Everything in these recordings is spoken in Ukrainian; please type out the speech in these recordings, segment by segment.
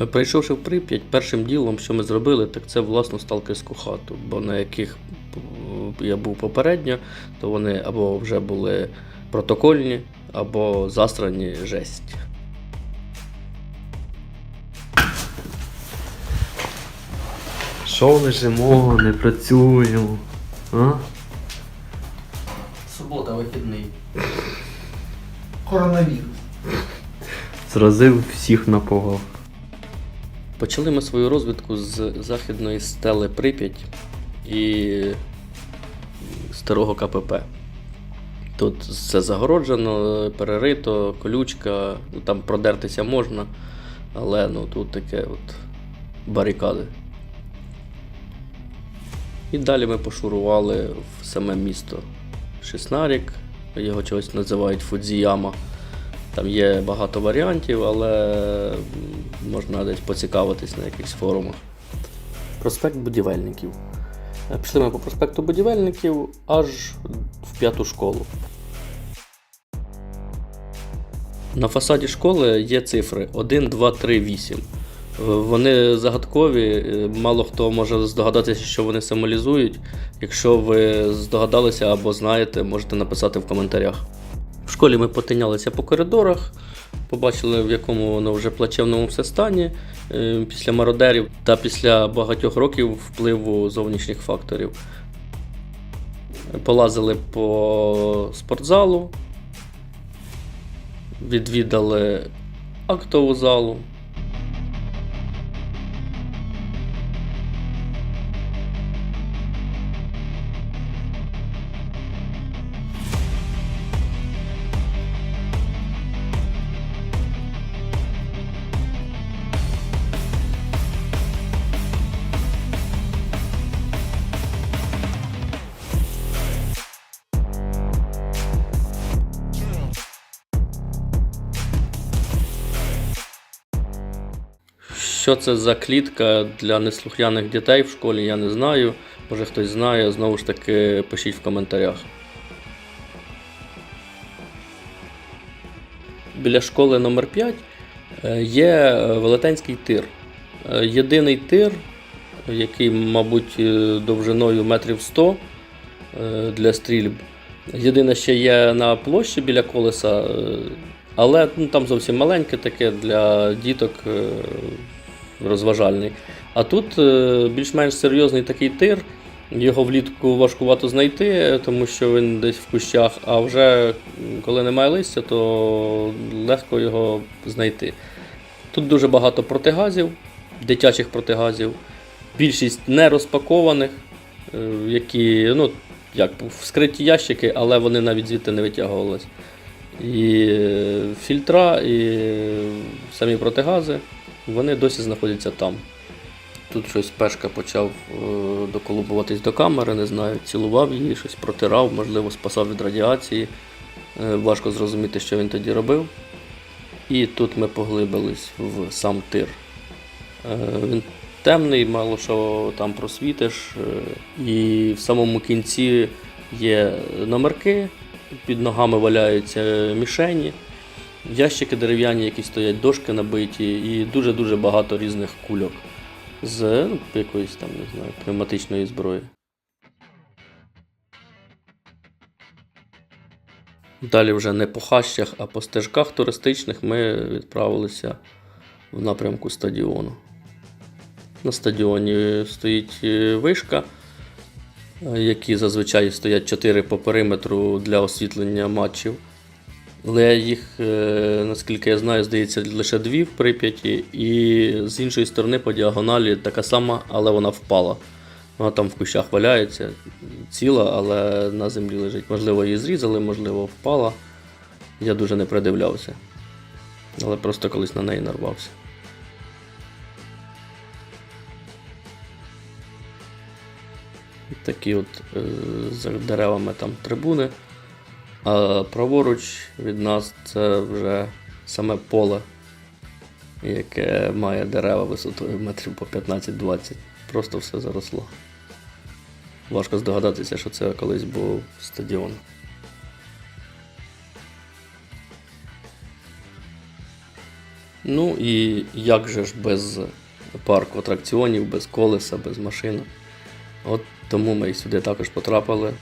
Е, Прийшовши в Прип'ять, першим ділом, що ми зробили, так це власну сталкерську хату, бо на яких е, я був попередньо, то вони або вже були протокольні, або застрані жесть. Що лежимо, не працюємо? А? Субота, вихідний. Коронавірус. Зразив всіх на напугав. Почали ми свою розвідку з західної стели Прип'ять і старого КПП. Тут все загороджено, перерито, колючка, ну, там продертися можна, але ну, тут таке от барикади. І далі ми пошурували в саме місто Шеснарік, його чогось називають Фудзіяма. Там є багато варіантів, але можна десь поцікавитись на якихось форумах. Проспект будівельників. Е, Пішли ми по проспекту будівельників аж в п'яту школу. На фасаді школи є цифри 1, 2, 3, 8. Е, Вони загадкові, е, мало хто може здогадатися, що вони символізують. Якщо ви здогадалися або знаєте, можете написати в коментарях. В школі ми потинялися по коридорах, побачили, в якому воно вже плачевному все стані е, після мародерів та після багатьох років впливу зовнішніх факторів. Полазили по спортзалу, відвідали актову залу. Що це за клітка для неслухняних дітей в школі, я не знаю. Може хтось знає, знову ж таки пишіть в коментарях. Біля школи номер 5 е, є е, велетенський тир. Е, Єдиний тир, який, мабуть, довжиною метрів 100 е, для стрільб. Єдине ще є на площі біля колеса, але ну, там зовсім маленьке таке для діток розважальний. А тут е, більш-менш серйозний такий тир. Його влітку важкувато знайти, тому що він десь в кущах, а вже коли немає листя, то легко його знайти. Тут дуже багато протигазів, дитячих протигазів, більшість не розпакованих, е, які ну, як вскриті ящики, але вони навіть звідти не витягувались. І е, фільтра, і самі протигази, вони досі знаходяться там. Тут щось пешка почав е, доколупуватись до камери, не знаю, цілував її, щось протирав, можливо, спасав від радіації. Е, важко зрозуміти, що він тоді робив. І тут ми поглибились в сам тир. Е, він темний, мало що там просвітиш. І в самому кінці є номерки, під ногами валяються мішені, ящики дерев'яні, які стоять, дошки набиті, і дуже-дуже багато різних кульок з ну, якоїсь там, не знаю, пневматичної зброї. Далі вже не по хащах, а по стежках туристичних ми відправилися в напрямку стадіону. На стадіоні стоїть е, вишка, е, які зазвичай стоять 4 по периметру для освітлення матчів. Але їх, е, наскільки я знаю, здається, лише дві в Прип'яті, і з іншої сторони по діагоналі така сама, але вона впала. Вона там в кущах валяється, ціла, але на землі лежить. Можливо, її зрізали, можливо, впала. Я дуже не придивлявся. Але просто колись на неї нарвався. Такі от е, за деревами там трибуни. А праворуч від нас це вже саме поле, яке має дерева висотою метрів по 15-20. Просто все заросло. Важко здогадатися, що це колись був стадіон. Ну і як же ж без парку атракціонів, без колеса, без машини. От тому ми і сюди також потрапили.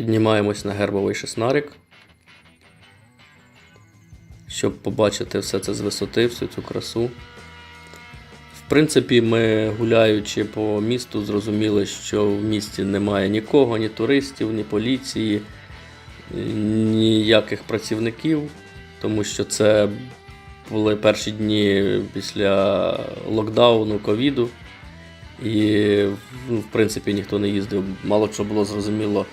Піднімаємось на гербовий шеснарик, щоб побачити все це з висоти, всю цю красу. В принципі, ми гуляючи по місту, зрозуміли, що в місті немає нікого, ні туристів, ні поліції, ніяких працівників, тому що це були перші дні після локдауну, ковіду. І, в принципі, ніхто не їздив. Мало що було зрозуміло,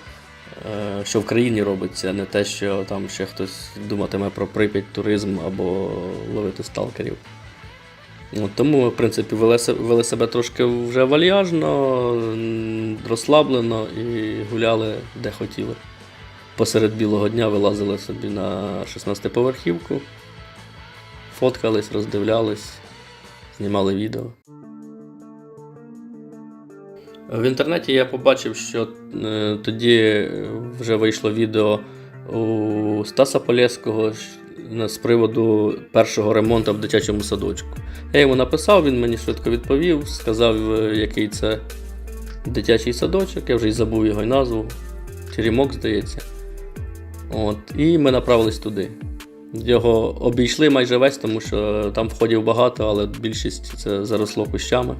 що в країні робиться, не те, що там ще хтось думатиме про Прип'ять, туризм або ловити сталкерів. От, тому в принципі, вели себе трошки вже вальяжно, розслаблено і гуляли де хотіли. Посеред білого дня вилазили собі на 16-поверхівку, фоткались, роздивлялись, знімали відео. В інтернеті я побачив, що е, тоді вже вийшло відео у Стаса на- з приводу першого ремонту в дитячому садочку. Я йому написав, він мені швидко відповів, сказав, е, який це дитячий садочок, я вже й забув його назву. Теремок, здається. От, і ми направились туди. Його обійшли майже весь, тому що там входів багато, але більшість це заросло кущами.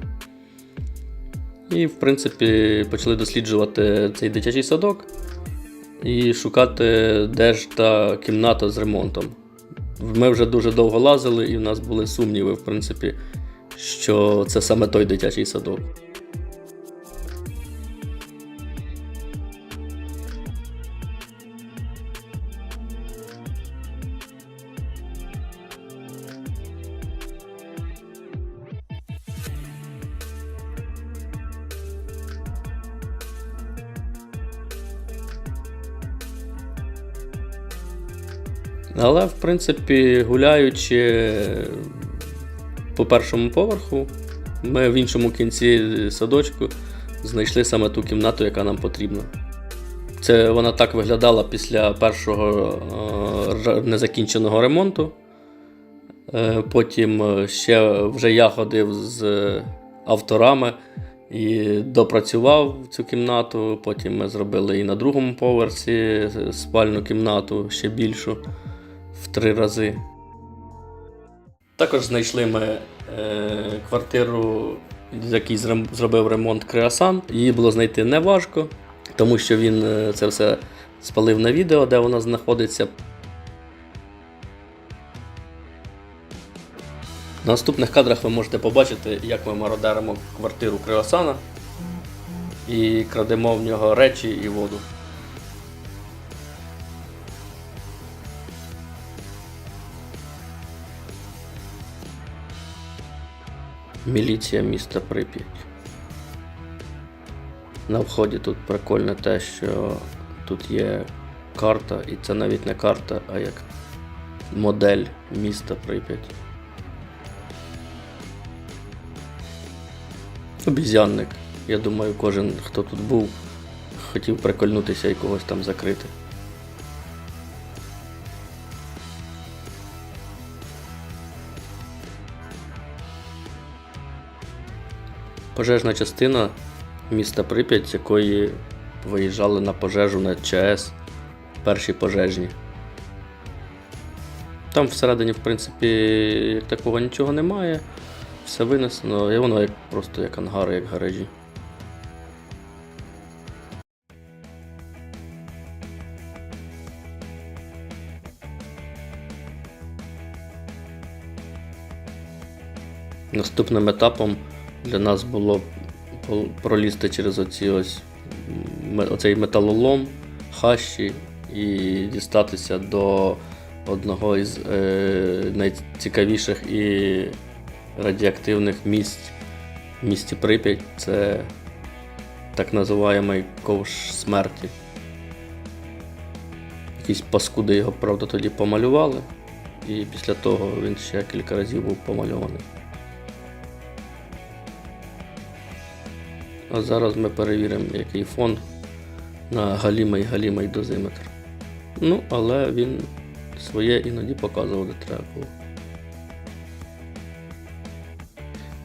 І, в принципі, почали досліджувати цей дитячий садок і шукати, де ж та кімната з ремонтом. Ми вже дуже довго лазили, і в нас були сумніви, в принципі, що це саме той дитячий садок. Але, в принципі, гуляючи по першому поверху, ми в іншому кінці садочку знайшли саме ту кімнату, яка нам потрібна. Це вона так виглядала після першого е, незакінченого ремонту. Е, Потім е, ще вже я ходив з авторами і допрацював цю кімнату. Потім ми зробили і на другому поверсі спальну кімнату ще більшу три рази. Також знайшли ми е, квартиру, в зробив ремонт Креасан. Її було знайти неважко, тому що він е, це все спалив на відео, де вона знаходиться. На наступних кадрах ви можете побачити, як ми мародеримо квартиру Креосана і крадемо в нього речі і воду. Міліція міста Прип'ять. На вході тут прикольно те, що тут є карта, і це навіть не карта, а як модель міста Прип'ять. Обізянник. Я думаю, кожен, хто тут був, хотів прикольнутися і когось там закрити. Пожежна частина міста Прип'ять, з якої виїжджали на пожежу на ЧАЕС перші пожежні. Там всередині, в принципі, як такого нічого немає. Все винесено, і воно як, просто як ангари, як гаражі. Наступним етапом для нас було пролізти через оці ось оцей металолом, хащі і дістатися до одного із е, найцікавіших і радіоактивних місць в місті Прип'ять. Це так називаємий ковш смерті. Якісь паскуди його, правда, тоді помалювали, і після того він ще кілька разів був помальований. А зараз ми перевіримо, який фон на галімий галімий дозиметр. Ну, але він своє іноді показував, де треба було.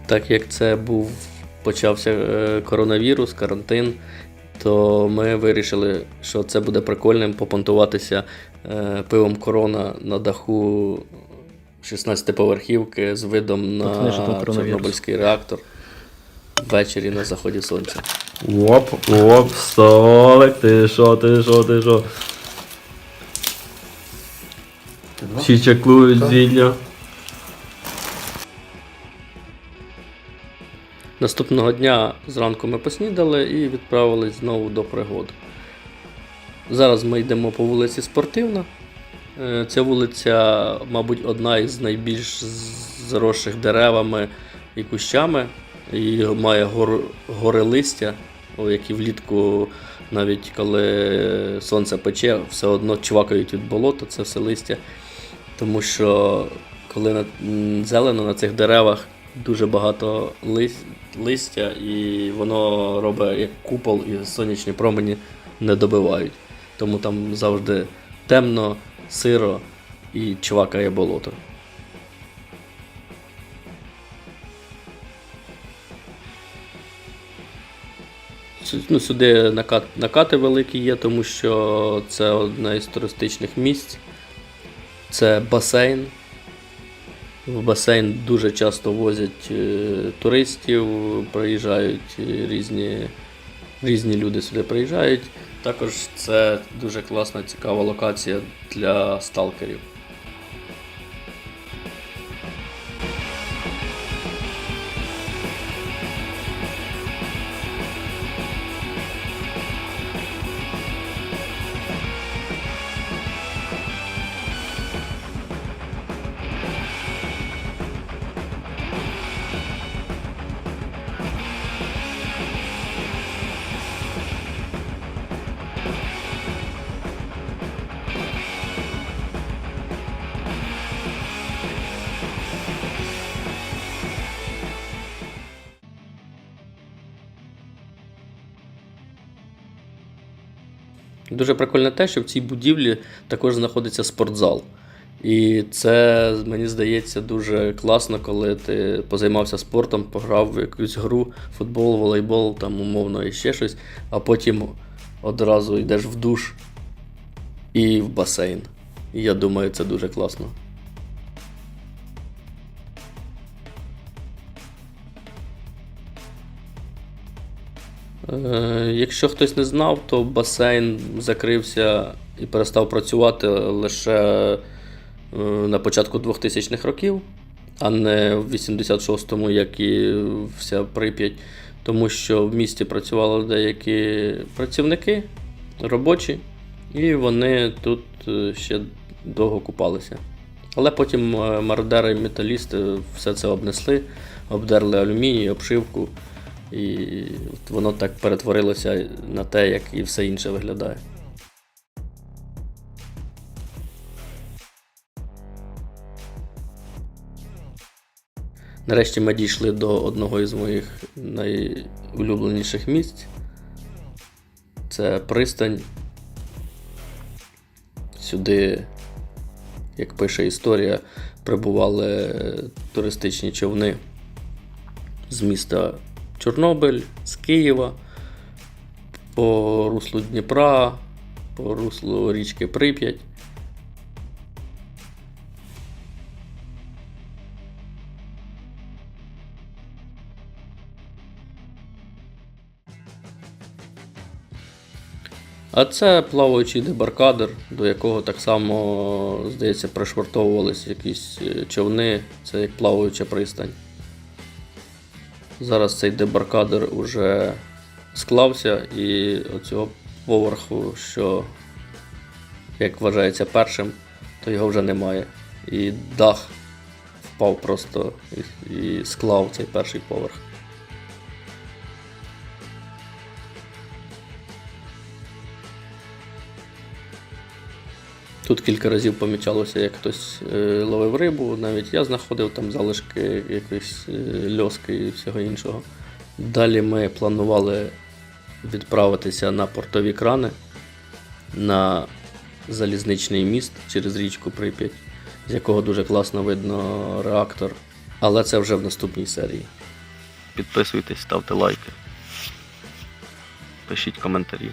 Так як це був почався е, коронавірус, карантин, то ми вирішили, що це буде прикольним попонтуватися е, пивом корона на даху 16-поверхівки з видом на? Чорнобильський реактор ввечері на заході сонця. Оп, оп, столик, ти що, ти що, ти що? Всі чаклують зілля. Наступного дня зранку ми поснідали і відправились знову до пригод. Зараз ми йдемо по вулиці Спортивна. Е, Ця вулиця, мабуть, одна із найбільш заросших деревами і кущами. І має гор, гори листя, які влітку, навіть коли сонце пече, все одно чвакають від болота, це все листя. Тому що коли на, зелено на цих деревах дуже багато лис, листя, і воно робить як купол, і сонячні промені не добивають. Тому там завжди темно, сиро і чвакає болото. Ну, сюди накат, накати великі є, тому що це одне із туристичних місць. Це басейн. В басейн дуже часто возять е, туристів, приїжджають е, різні, різні люди сюди приїжджають. Також це дуже класна, цікава локація для сталкерів. Дуже прикольне те, що в цій будівлі також знаходиться спортзал. І це, мені здається, дуже класно, коли ти позаймався спортом, пограв в якусь гру, футбол, волейбол, там умовно і ще щось, а потім одразу йдеш в душ і в басейн. І я думаю, це дуже класно. Якщо хтось не знав, то басейн закрився і перестав працювати лише е, на початку 2000-х років, а не в 86-му, як і вся Прип'ять, тому що в місті працювали деякі працівники робочі, і вони тут е, ще довго купалися. Але потім е, мародери і металісти все це обнесли, обдерли алюміній, обшивку. І от воно так перетворилося на те, як і все інше виглядає. Нарешті ми дійшли до одного із моїх найулюбленіших місць. Це пристань. Сюди, як пише історія, прибували туристичні човни з міста Чорнобиль, з Києва, по руслу Дніпра, по руслу річки Прип'ять. А це плаваючий дебаркадер, до якого так само, здається, пришвартовувалися якісь е, човни, це як плаваюча пристань. Зараз цей дебаркадер уже склався і оцього поверху, що як вважається першим, то його вже немає. І дах впав просто і, склав цей перший поверх. Тут кілька разів помічалося, як хтось е, ловив рибу, навіть я знаходив там залишки якоїсь е, льоски і всього іншого. Далі ми планували відправитися на портові крани на залізничний міст через річку Прип'ять, з якого дуже класно видно реактор. Але це вже в наступній серії. Підписуйтесь, ставте лайки. Пишіть коментарі.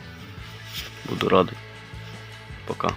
Буду радий. Пока.